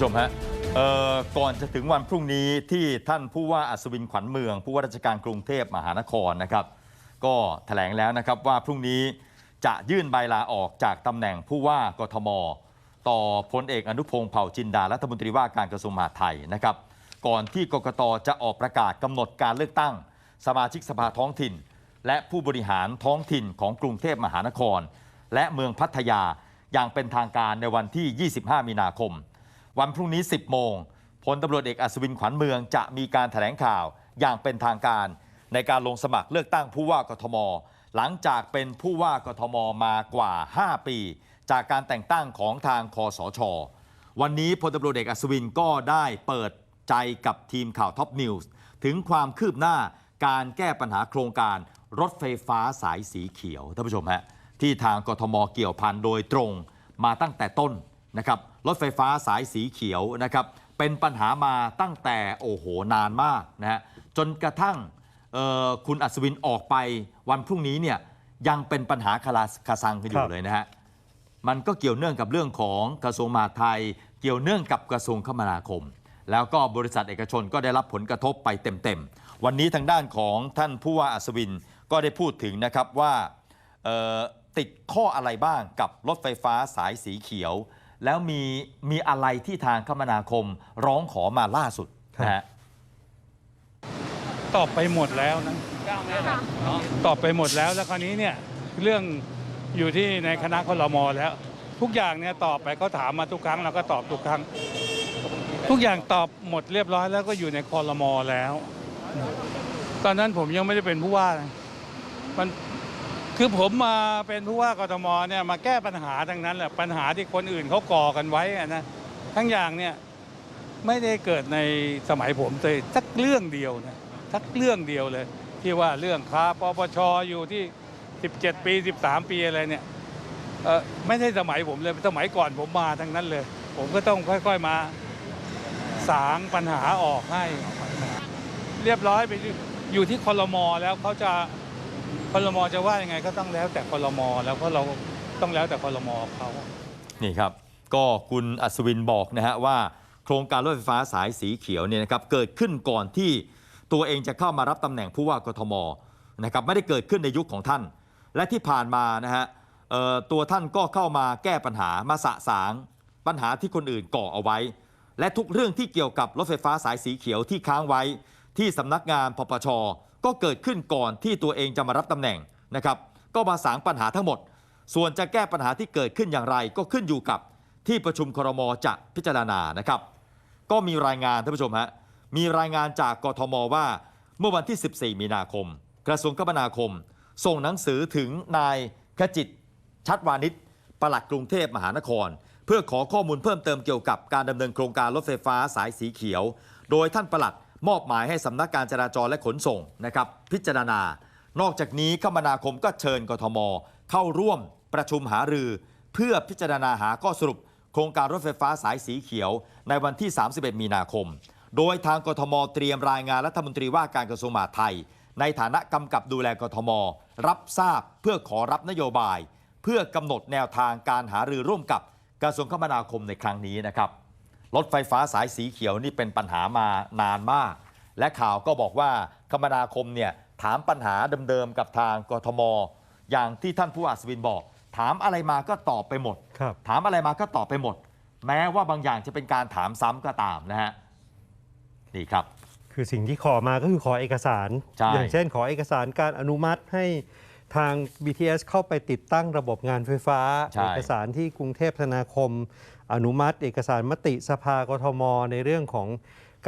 ผู้ชมฮะก่อนจะถึงวันพรุ่งนี้ที่ท่านผู้ว่าอัศวินขวัญเมือง ผู้ว่าราชการกรุงเทพมหานครนะครับ ก็แถลงแล้วนะครับว่าพรุ่งนี้จะยื่นใบลาออกจากตำแหน่งผู้ว่ากทม ต่อพลเอกอนุพงศ์เผ่าจินดารัฐมนตรีว่าการกระทรวงมหาดไทยนะครับ ก่อนที่กกตจะออกประกาศกำหนดการเลือกตั้ง สมาชิกสภาท้องถิ่น และผู้บริหารท้องถิ่นของกรุงเทพมหานคร และเมืองพัทยาอย่างเป็นทางการในวันที่ 25 มีนาคม วันพรุ่งนี้ 10 โมงพลตำรวจเอกอัศวินขวัญเมืองจะมีการแถลงข่าวอย่างเป็นทางการ ในการลงสมัครเลือกตั้งผู้ว่ากทม หลังจากเป็นผู้ว่ากทมมากว่า 5 ปี จากการแต่งตั้งของทางคอสช วันนี้พลตำรวจเอกอัศวินก็ได้เปิดใจกับทีมข่าวท็อปนิวส์ถึงความคืบหน้าการแก้ปัญหาโครงการรถไฟฟ้าสายสีเขียวท่านผู้ชมฮะที่ทางกทมเกี่ยวพันโดยตรงมาตั้งแต่ต้นนะครับ รถไฟฟ้าสายสีเขียวนะครับเป็นปัญหามาตั้งแต่โอ้โหนานมากนะฮะจนกระทั่งเอ่อคุณอัศวินออกไปวันพรุ่งนี้เนี่ยยังเป็นปัญหาคาราคาซังกันอครัยู่บเลยนะฮะมันก็เกี่ยวเนื่องกับเรื่องของกระทรวงมหาดไทย เกี่ยวเนื่องกับกระทรวงคมนาคม แล้วก็บริษัทเอกชนก็ได้รับผลกระทบไปเต็มๆ วันนี้ทางด้านของท่านผู้ว่าอัศวินก็ได้พูดถึงนะครับว่าเอ่อติดข้ออะไรบ้างกับรถไฟฟ้าสายสีเขียว แล้วมีมีอะไรที่ทางคมนาคมร้องขอมาล่าสุดนะฮะตอบไปหมดแล้วนะตอบไปหมดแล้วแล้วคราวนี้เนี่ยเรื่องอยู่ที่ในคณะคลมแล้ว ทุกอย่างเนี่ยตอบไปเขาถามมาทุกครั้งเราก็ตอบทุกครั้ง ทุกอย่างตอบหมดเรียบร้อยแล้วก็อยู่ในคลมแล้ว ตอนนั้นผมยังไม่ได้เป็นผู้ว่านะมัน คือผมมาเป็นผู้ว่ากทมเนี่ยมาแก้ปัญหาทั้งนั้นแหละปัญหาที่คนอื่นเขาก่อกันไว้อะนะทั้งอย่างเนี่ยไม่ได้เกิดในสมัยผมเลยสักเรื่องเดียวนะสักเรื่องเดียวเลย ที่ว่าเรื่องคาปปชอยู่ที่ 17 ปี 13 ปีอะไรเนี่ยเออไม่ใช่สมัยผมเลยสมัยก่อนผมมาทั้งนั้นเลย ผมก็ต้องค่อยๆมาสางปัญหาออกให้ เรียบร้อยไปอยู่ที่คลมอแล้วเขาจะ คลมจะว่ายังไงก็ต้องแล้วแต่คลมแล้วเพราะเราต้องแล้วแต่คลมอเขานี่ครับ ก็คุณอัศวินบอกนะฮะว่า โครงการรถไฟฟ้าสายสีเขียวเนี่ยนะครับเกิดขึ้นก่อนที่ตัวเองจะเข้ามารับตำแหน่งผู้ว่ากทมนะครับไม่ได้เกิดขึ้นในยุคของท่าน และที่ผ่านมานะฮะตัวท่านก็เข้ามาแก้ปัญหามาสะสางปัญหาที่คนอื่นก่อเอาไว้ และทุกเรื่องที่เกี่ยวกับรถไฟฟ้าสายสีเขียวที่ค้างไว้ ที่สำนักงานปปชก็เกิดขึ้นก่อนที่ตัวเองจะมารับตำแหน่งนะครับ ก็มาสางปัญหาทั้งหมด ส่วนจะแก้ปัญหาที่เกิดขึ้นอย่างไร ก็ขึ้นอยู่กับที่ประชุมครมจะพิจารณานะครับ ก็มีรายงานท่านผู้ชมฮะมีรายงานจากกทมว่า เมื่อวันที่ 14 มีนาคม กระทรวงคมนาคม ส่งหนังสือถึงนายขจิต ชัดวานิชปลัดกรุงเทพมหานคร เพื่อขอข้อมูลเพิ่มเติมเกี่ยวกับการดำเนินโครงการรถไฟฟ้าสายสีเขียว โดยท่านปลัด มอบหมายให้สำนักการจราจรและขนส่งนะครับพิจารณา นอกจากนี้คมนาคมก็เชิญกทม เข้าร่วมประชุมหารือ เพื่อพิจารณาหาข้อสรุป โครงการรถไฟฟ้าสายสีเขียว ในวันที่ 31 มีนาคม โดยทางกทมเตรียมรายงานรัฐมนตรีว่าการกระทรวงมหาดไทย ในฐานะกำกับดูแลกทม รับทราบเพื่อขอรับนโยบาย เพื่อกำหนดแนวทางการหารือร่วมกับกระทรวงคมนาคมในครั้งนี้นะครับ รถไฟฟ้าสายสีเขียวนี่เป็นปัญหามานานมาก และข่าวก็บอกว่าคมนาคมเนี่ยถามปัญหาเดิมๆกับทางกทม อย่างที่ท่านผู้ว่าอัศวินบอก ถามอะไรมาก็ตอบไปหมดครับถามอะไรมาก็ตอบไปหมด แม้ว่าบางอย่างจะเป็นการถามซ้ำก็ตามนะฮะนี่ครับ คือสิ่งที่ขอมาก็คือขอเอกสารใช่อย่างเช่นขอเอกสารการอนุมัติให้ทาง BTS เข้าไปติดตั้งระบบงานไฟฟ้าใช่เอกสารที่กรุงเทพธนาคม อนุมัติ เอกสารมติสภากทม ในเรื่องของ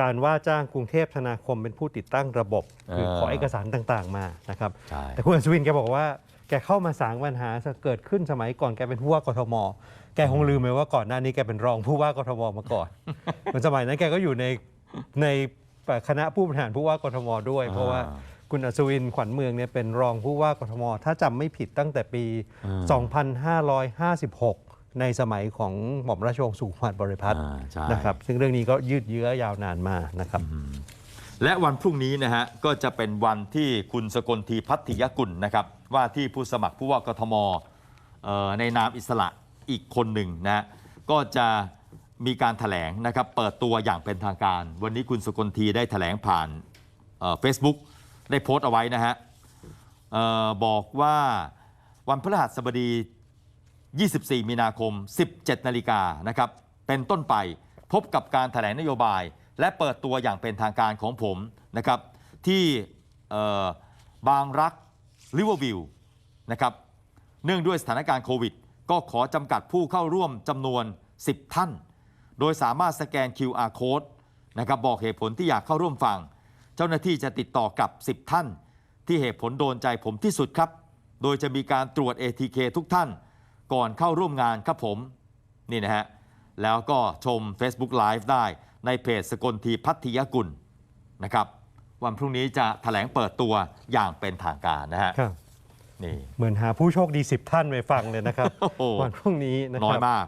การว่าจ้างกรุงเทพธนาคมเป็นผู้ติดตั้งระบบ คือขอเอกสารต่างๆมานะครับใช่แต่คุณอัศวินแกบอกว่าแกเข้ามาสางปัญหาเกิดขึ้นสมัยก่อนแกเป็นผู้ว่ากทม แกคงลืมไปว่าก่อนหน้านี้แกเป็นรองผู้ว่ากทมมาก่อนเหมือนสมัยนั้นแกก็อยู่ในในคณะผู้บริหารผู้ว่ากทมด้วย เพราะว่าคุณอัศวินขวัญเมืองเนี่ยเป็นรองผู้ว่ากทม ถ้าจำไม่ผิดตั้งแต่ปี 2556 ในสมัยของหม่อมราชวงศ์สุขุมพันธ์บริพัตรอ่าใช่ นะครับ ซึ่งเรื่องนี้ก็ยืดเยื้อยาวนานมานะครับ และวันพรุ่งนี้นะฮะก็จะเป็นวันที่คุณสกลทีพัทยกุลนะครับว่าที่ผู้สมัครผู้ว่ากทมเอ่อในนามอิสระอีกคนหนึ่งนะฮะก็จะมีการแถลงนะครับเปิดตัวอย่างเป็นทางการ วันนี้คุณสกลทีได้แถลงผ่านเฟซบุ๊กได้โพสต์เอาไว้นะฮะ เออบอกว่าวันพฤหัสบดี 24 มีนาคม 17 นาฬิกานะครับ เป็นต้นไปพบกับการแถลงนโยบาย และเปิดตัวอย่างเป็นทางการของผมนะครับ ที่บางรักลิเวอร์วิวนะครับ เนื่องด้วยสถานการณ์โควิด ก็ขอจำกัดผู้เข้าร่วมจำนวน 10 ท่าน โดยสามารถสแกน QR code นะครับบอกเหตุผลที่อยากเข้าร่วมฟัง เจ้าหน้าที่จะติดต่อกับ 10 ท่าน ที่เหตุผลโดนใจผมที่สุดครับ โดยจะมีการตรวจ ATK ทุกท่าน ก่อนเข้าร่วมงานครับผม นี่นะฮะ แล้วก็ชม Facebook Live ได้ในเพจสกลทีพัทยกุลนะครับ วันพรุ่งนี้จะแถลงเปิดตัวอย่างเป็นทางการนะฮะครับนี่เหมือนหาผู้โชคดี 10 ท่านไปฟังเลยนะครับโอ้โหวันพรุ่งนี้นะคน้อยรับมาก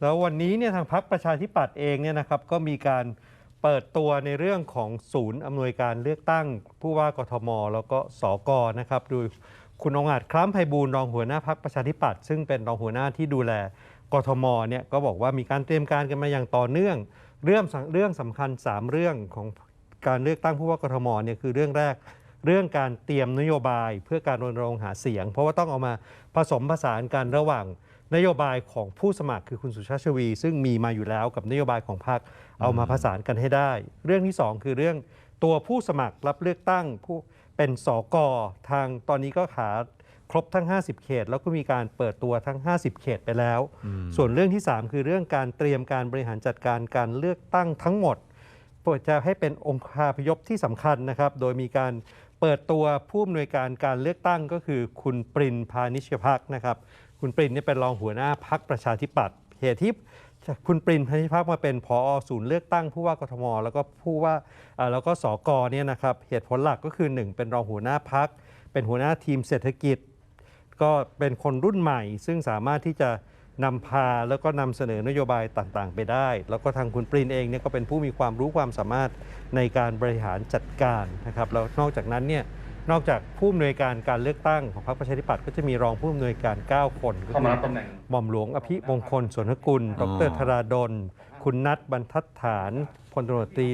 แล้ววันนี้เนี่ยทางพรรคประชาธิปัตย์เองเนี่ยนะครับก็มีการเปิดตัวในเรื่องของศูนย์อำนวยการเลือกตั้งผู้ว่ากทม แล้วก็สกนะครับ โดย คุณองอาจคล้ำไพบูลย์รองหัวหน้าพรรคประชาธิปัตย์ซึ่งเป็นรองหัวหน้าที่ดูแลกทมเนี่ยก็บอกว่ามีการเตรียมการกันมาอย่างต่อเนื่อง เรื่องเรื่องสำคัญ 3 เรื่องของการเลือกตั้งผู้ว่ากทมเนี่ยคือเรื่องแรกเรื่องการเตรียมนโยบายเพื่อการรณรงค์หาเสียง เพราะว่าต้องเอามาผสมผสานกันระหว่างนโยบายของผู้สมัครคือคุณสุชาติชวี ซึ่งมีมาอยู่แล้วกับนโยบายของพรรคเอามาผสานกันให้ได้ เรื่องที่สองคือเรื่องตัวผู้สมัครรับเลือกตั้งผู้ เป็นสกทางตอนนี้ก็ขาครบทั้ง 50 เขต แล้วก็มีการเปิดตัวทั้ง 50 เขตไปแล้ว ส่วนเรื่องที่ 3 คือเรื่องการเตรียมการบริหารจัดการการเลือกตั้งทั้งหมดเปิดจะให้เป็นองค์คาพยพที่สำคัญนะครับ โดยมีการเปิดตัวผู้อำนวยการการเลือกตั้งก็คือคุณปรินพานิชพักนะครับ คุณปรินเนี่ยเป็นรองหัวหน้าพักประชาธิปัตย์เหตุที่ คุณปรินพานิชพักมาเป็นพอศูนย์เลือกตั้งผู้ว่ากทม แล้วก็ผู้ว่าแล้วก็สกเนี่ยนะครับเหตุผลหลักก็คือ 1 เป็นรองหัวหน้าพัก เป็นหัวหน้าทีมเศรษฐกิจ ก็เป็นคนรุ่นใหม่ ซึ่งสามารถที่จะนำพาแล้วก็นำเสนอนโยบายต่างๆ ไปได้ แล้วก็ทางคุณปรินเองเนี่ยก็เป็นผู้มีความรู้ความสามารถในการบริหารจัดการนะครับแล้วนอกจากนั้นเนี่ย นอกจากผู้อำนวยการการเลือกตั้งของพรรคประชาธิปัตย์ก็จะมีรองผู้อำนวยการ 9 คนก็เข้าคืมาอรับตำแหน่ง หม่อมหลวงอภิมงคลสวนกุลดอ๋อรธราดล คุณนัทบรรทัดฐานพลตำรวจตรี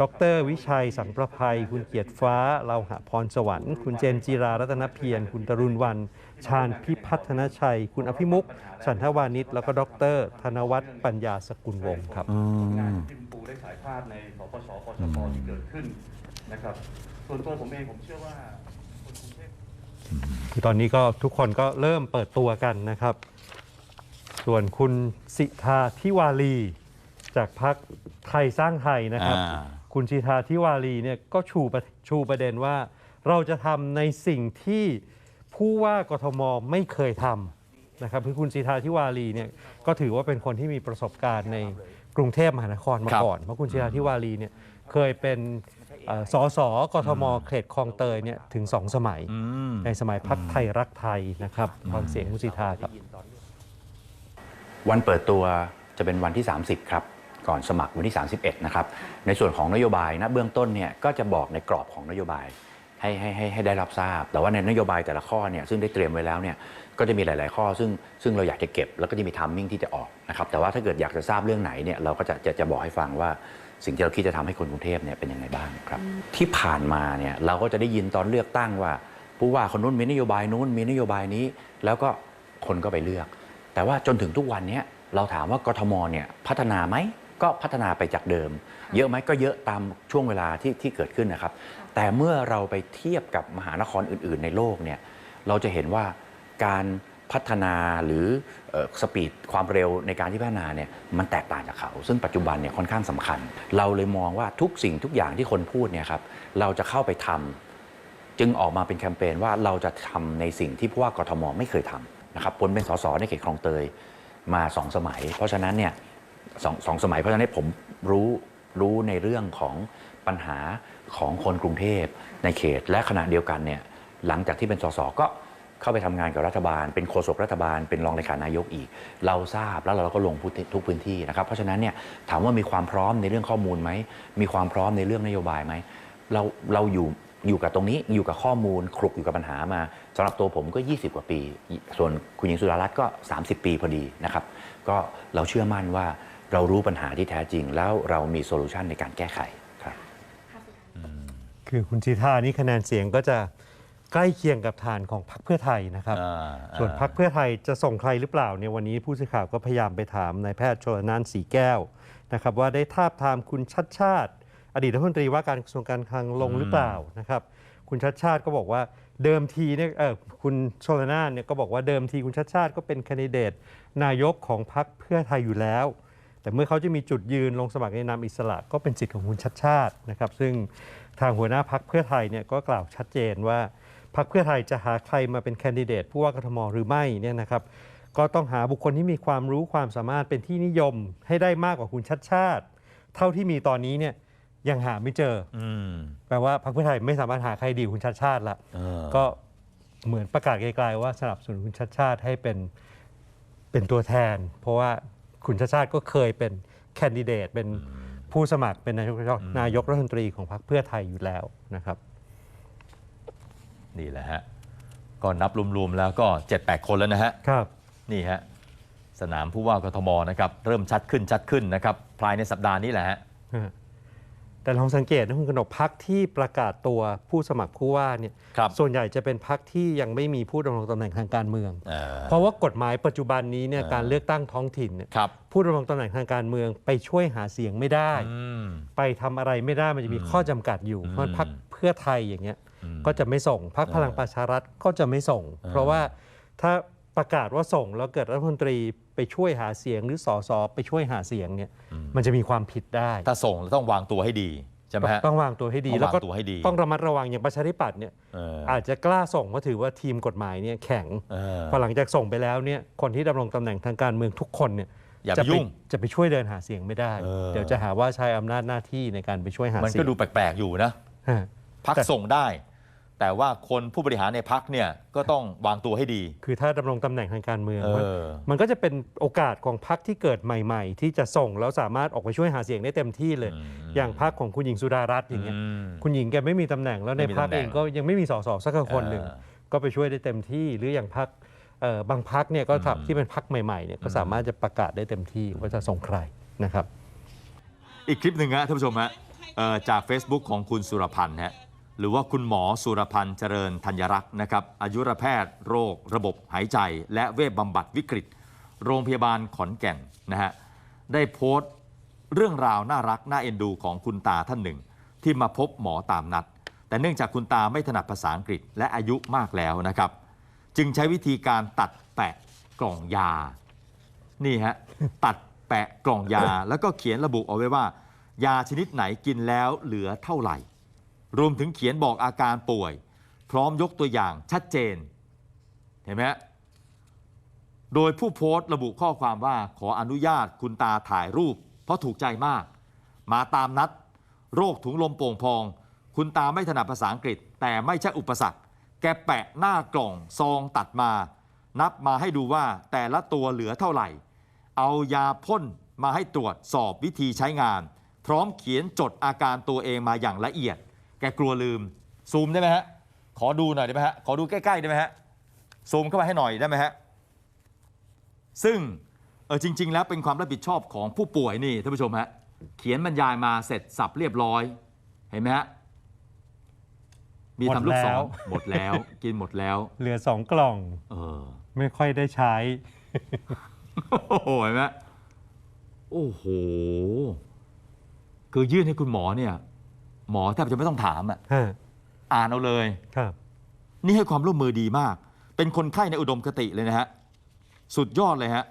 ดร วิชัยสังประภัย คุณเกียรติฟ้าเราหะพรสวรรค์ คุณเจนจีรารัตนเพียร คุณตรุณวัน ชาญพิพัฒนชัย คุณอภิมุกฉันทวานิชแล้วก็ดร ธนวัฒน์ปัญญาสกุลวงศ์ครับงานที่คุณปูได้ถ่ายภาพในสปชปชปที่เกิดขึ้น นะครับ ส่วนตัวผมเองผมเชื่อว่าคนกรุงเทพคือตอนนี้ก็ทุกคนก็เริ่มเปิดตัวกันนะครับ ส่วนคุณสิทาทิวาลี จากพรรคไทยสร้างไทยนะครับ อ่า คุณสิทธาทิวาลีเนี่ยก็ชูประชูประเด็นว่า เราจะทำในสิ่งที่ผู้ว่ากทมไม่เคยทำนะครับคือคุณสิทธาทิวาลีเนี่ยก็ถือว่าเป็นคนที่มีประสบการณ์ในกรุงเทพมหานครมาครับก่อน เพราะคุณสิทธาทิวาลีเนี่ยเคยเป็น เอ่อสสกทมเขตคลองเตยเนี่ยถึงสองสมัย อืม ในสมัยพักไทยรักไทยนะครับฟังเสียงคุณสิทธาครับ วันเปิดตัวจะเป็นวันที่ 30 ครับ ก่อนสมัครวันที่ 31 นะครับ ในส่วนของนโยบายนะเบื้องต้นเนี่ยก็จะบอกในกรอบของนโยบายให้ให้ให้ให้ได้รับทราบ แต่ว่าในนโยบายแต่ละข้อเนี่ยซึ่งได้เตรียมไว้แล้วเนี่ยก็จะมีหลาย ๆ ข้อซึ่งซึ่งเราอยากจะเก็บแล้วก็จะมีทัมมิ่งที่จะออกนะครับแต่ว่าถ้าเกิดอยากจะทราบเรื่องไหนเนี่ยเราก็จะจะจะบอกให้ฟังว่า สิ่งที่เราคิดจะทำให้คนกรุงเทพเนี่ยเป็นยังไงบ้างครับ ที่ผ่านมาเนี่ยเราก็จะได้ยินตอนเลือกตั้งว่า ผู้ว่าคนนู้นมีนโยบายนู้นมีนโยบายนี้ แล้วก็คนก็ไปเลือก แต่ว่าจนถึงทุกวันนี้เราถามว่ากทมเนี่ยพัฒนาไหมก็พัฒนาไปจากเดิม เยอะไหมก็เยอะตามช่วงเวลาที่ที่เกิดขึ้นนะครับ แต่เมื่อเราไปเทียบกับมหานครอื่น ๆ ในโลกเนี่ยเราจะเห็นว่าการ พัฒนาหรือสปีดความเร็วในการที่พัฒนาเนี่ยมันแตกต่างจากเขา ซึ่งปัจจุบันเนี่ยค่อนข้างสำคัญ เราเลยมองว่าทุกสิ่งทุกอย่างที่คนพูดเนี่ยครับเราจะเข้าไปทำจึงออกมาเป็นแคมเปญว่าเราจะทำในสิ่งที่ผู้ว่ากทมไม่เคยทำนะครับผลเป็นสสในเขตคลองเตยมาสองสมัย เพราะฉะนั้นเนี่ยสองสองสมัยเพราะฉะนั้นผมรู้รู้ในเรื่องของปัญหาของคนกรุงเทพในเขต และขณะเดียวกันเนี่ยหลังจากที่เป็นสสก็ เข้าไปทำงานกับรัฐบาล เป็นโฆษกรัฐบาล เป็นรองเลขานายกอีก เราทราบแล้วเราก็ลงทุกพื้นที่นะครับ เพราะฉะนั้นเนี่ยถามว่ามีความพร้อมในเรื่องข้อมูลไหม มีความพร้อมในเรื่องนโยบายไหม เราเราอยู่อยู่กับตรงนี้อยู่กับข้อมูลคลุกอยู่กับปัญหามาสำหรับตัวผมก็ 20 กว่าปี ส่วนคุณหญิงสุดารัตน์ก็ 30 ปีพอดีนะครับ ก็เราเชื่อมั่นว่าเรารู้ปัญหาที่แท้จริง แล้วเรามีโซลูชันในการแก้ไขครับคือคุณชีทานี่คะแนนเสียงก็จะ ใกล้เคียงกับฐานของพรรคเพื่อไทยนะครับอ่าส่วนพรรคเพื่อไทยจะส่งใครหรือเปล่าเนี่ยวันนี้ผู้สื่อข่าวก็พยายามไปถามนายแพทย์ชลนานสีแก้วนะครับว่าได้ทาบทามคุณชัดชาติ อดีตรัฐมนตรีว่าการกระทรวงการคลังลงหรือเปล่านะครับ คุณชัดชาติก็บอกว่าเดิมทีเนี่ยเออคุณชลนานเนี่ยก็บอกว่าเดิมทีคุณชัดชาติก็เป็นแคนดิเดตนายกของพรรคเพื่อไทยอยู่แล้วแต่เมื่อเขาจะมีจุดยืนลงสมัครในนามอิสระก็เป็นสิทธิ์ของคุณชัดชาตินะครับ ซึ่งทางหัวหน้าพักเพื่อไทยเนี่ยก็กล่าวชัดเจนว่า พักเพื่อไทยจะหาใครมาเป็นแคนดิเดตผู้ว่ากทมหรือไม่เนี่ยนะครับ ก็ต้องหาบุคคลที่มีความรู้ความสามารถเป็นที่นิยมให้ได้มากกว่าคุณชัดชาติ เท่าที่มีตอนนี้เนี่ยยังหาไม่เจออืมแปลว่าพรรคเพื่อไทยไม่สามารถหาใครดีกว่าคุณชัดชาติละเออก็เหมือนประกาศไกลๆว่าสนับสนุนคุณชัดชาติให้เป็นเป็นตัวแทน เพราะว่าคุณชัดชาติก็เคยเป็นแคนดิเดตเป็นผู้สมัครเป็นนายกนายกรัฐมนตรีของพรรคเพื่อไทยอยู่แล้วนะครับ นี่แหละฮะก็นับรวมๆแล้วก็ 7-8 คนแล้วนะฮะครับนี่ฮะสนามผู้ว่ากทมนะครับเริ่มชัดขึ้นชัดขึ้นนะครับภายในสัปดาห์นี้แหละฮะแต่ลองสังเกตนะคุณกนกพักที่ประกาศตัวผู้สมัครผู้ว่าเนี่ยครับส่วนใหญ่จะเป็นพักที่ยังไม่มีผู้ดำรงตำแหน่งทางการเมืองเออเพราะว่ากฎหมายปัจจุบันนี้เนี่ยเออการเลือกตั้งท้องถิ่นเนี่ยครับผู้ดำรงตำแหน่งทางการเมืองไปช่วยหาเสียงไม่ได้อืมไปทำอะไรไม่ได้มันจะมีอืมข้อจำกัดอยู่อืมเพราะพรรคเพื่อไทยอย่างเงี้ยอืม ก็จะไม่ส่งพรรคเออพลังประชารัฐก็จะไม่ส่งเออเพราะว่าถ้าประกาศว่าส่งแล้วเกิดรัฐมนตรีไปช่วยหาเสียงหรือสสไปช่วยหาเสียงเนี่ยมันจะมีความผิดได้ ถ้าส่งแล้วต้องวางตัวให้ดีใช่ไหมฮะต้องวางตัวให้ดีต้องแล้วก็วางตัวให้ดีต้องระมัดระวังอย่างประชาธิปัตย์เนี่ยเอออาจจะกล้าส่งเพราะถือว่าทีมกฎหมายเนี่ยแข็งเออพอหลังจากส่งไปแล้วเนี่ยคนที่ดำรงตำแหน่งทางการเมืองทุกคนเนี่ยอย่าไปจะยุ่งจะไปช่วยเดินหาเสียงไม่ได้เออเดี๋ยวจะหาว่าใช้อำนาจหน้าที่ในการไปช่วยหามันเสียก็งดูแปลกๆอยู่นะฮะพักแต่ส่งได้ แต่ว่าคนผู้บริหารในพักเนี่ยก็ต้องวางตัวให้ดี คือถ้าดำรงตำแหน่งทางการเมือง เอมันอ มันก็จะเป็นโอกาสของพรรคที่เกิดใหม่ ๆ ที่จะส่งแล้วสามารถออกไปช่วยหาเสียงได้เต็มที่เลยอืมอย่างพรรคของคุณหญิงสุดารัตน์อย่างเงี้ยอืม คุณหญิงแกไม่มีตำแหน่งแล้วในไม่มีพรรคตำแหน่เองงก็ยังไม่มีสสสักคนหนึ่งเออ ก็ไปช่วยได้เต็มที่ หรืออย่างพรรคเอ่อบางพรรคเนี่ยก็อืมที่เป็นพรรคใหม่ๆเนี่ยก็สามารถจะประกาศได้เต็มที่ว่าจะส่งใครนะครับ อีกคลิปหนึ่งฮะท่านผู้ชมฮะเอ่อจาก Facebook ของคุณสุรพันธ์ฮะ หรือว่าคุณหมอสุรพันธ์เจริญธัญรักษ์นะครับอายุรแพทย์ โรค ระบบหายใจ และเวชบำบัดวิกฤต โรงพยาบาลขอนแก่นนะฮะได้โพสต์เรื่องราวน่ารักน่าเอ็นดูของคุณตาท่านหนึ่ง ที่มาพบหมอตามนัด แต่เนื่องจากคุณตาไม่ถนัดภาษาอังกฤษและอายุมากแล้วนะครับ จึงใช้วิธีการตัดแปะกล่องยา นี่ฮะตัดแปะกล่องยาแล้วก็เขียนระบุเอาไว้ว่า ยาชนิดไหนกินแล้วเหลือเท่าไหร่ รวมถึงเขียนบอกอาการป่วย พร้อมยกตัวอย่างชัดเจน เห็นไหมโดยผู้โพสต์ระบุข้อความว่าขออนุญาตคุณตาถ่ายรูป เพราะถูกใจมาก มาตามนัด โรคถุงลมโป่งพอง คุณตาไม่ถนัดภาษาอังกฤษ แต่ไม่ใช่อุปสรรค แกแปะหน้ากล่องซองตัดมา นับมาให้ดูว่าแต่ละตัวเหลือเท่าไหร่ เอายาพ่นมาให้ตรวจสอบวิธีใช้งาน พร้อมเขียนจดอาการตัวเองมาอย่างละเอียด แกกลัวลืม ซูมได้ไหมฮะ ขอดูหน่อยได้ไหมฮะ ขอดูใกล้ๆได้ไหมฮะ ซูมเข้ามาให้หน่อยได้ไหมฮะ ซึ่งเออจริง ๆ แล้วเป็นความรับผิดชอบของผู้ป่วยนี่ท่านผู้ชมฮะ เขียนบรรยายมาเสร็จสับเรียบร้อย เห็นไหมฮะ มีทำลูกศรหมดแล้ว กินหมดแล้ว เหลือสองกล่อง เออ ไม่ค่อยได้ใช้ โอ้โหเห็นไหมโอ้โห คือยื่นให้คุณหมอเนี่ย หมอแทบจะไม่ต้องถามอะฮะอ่านเอาเลย ครับ นี่ให้ความร่วมมือดีมาก เป็นคนไข้ในอุดมคติเลยนะฮะ สุดยอดเลยฮะ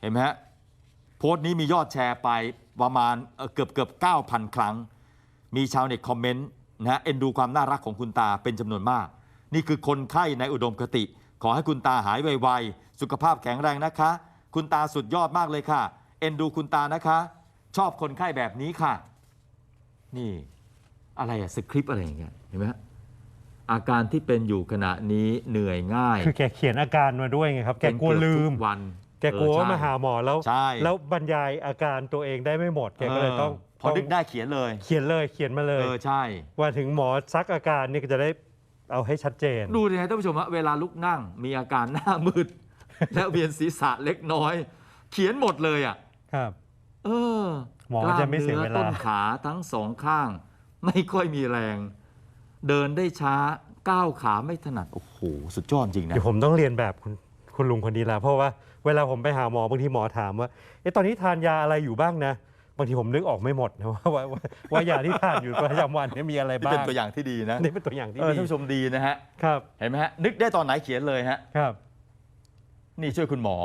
เห็นไหมฮะ โพสต์นี้มียอดแชร์ไปประมาณเอ่อเกือบเกือบ9,000 ครั้ง มีชาวเน็ตคอมเมนต์นะฮะ เอ็นดูความน่ารักของคุณตาเป็นจำนวนมาก นี่คือคนไข้ในอุดมคติ ขอให้คุณตาหายไวๆ สุขภาพแข็งแรงนะคะ คุณตาสุดยอดมากเลยค่ะ เอ็นดูคุณตานะคะ ชอบคนไข้แบบนี้ค่ะ นี่อะไรอะสคริปต์อะไรอย่างเงี้ยเห็นไหมฮะอาการที่เป็นอยู่ขณะนี้เหนื่อยง่ายคือแกเขียนอาการมาด้วยไงครับแกกลัวเป็นเอบลืทุมวัน แกกลัวเออว่าใช่มาหาหมอแล้ว ใช่ แล้วบรรยายอาการตัวเองได้ไม่หมดแกก็เลยต้องพอต้งนึกได้เขียนเลยเขียนเลยเขียนมาเลเอย อใช่ ว่าถึงหมอซักอาการเนี่ยก็จะได้เอาให้ชัดเจน ดูดิฮะท่านผู้ชมฮะเวลาลุกนั่งมีอาการหน้ามืด และเวียนศีรษะเล็กน้อย เขียนหมดเลยอะ ครับ เออ หมอจะไม่เสียเวลากล้ามนื้อต้นขาทั้งสองข้าง ไม่ค่อยมีแรง เดินได้ช้าก้าวขาไม่ถนัด โอ้โห สุดยอดจริงนะ เดี๋ยวผมต้องเรียนแบบคุณคุณลุงคนนี้แล้วเพราะว่าเวลาผมไปหาหมอบางทีหมอถามว่าเอ๊ะตอนนี้ทานยาอะไรอยู่บ้างนะ บางทีผมนึกออกไม่หมดนะว่าว่าว่าว่ายาที่ทานอยู่ประจำวันเนี่ยมีอะไรนี่บ้างเป็นตัวอย่างที่ดีนะนี่เป็นตัวอย่างที่เออดีท่านผู้ชมดีนะฮะ ครับเห็นไหมฮะ นึกได้ตอนไหนเขียนเลยฮะ ครับ นี่ช่วยคุณหมอ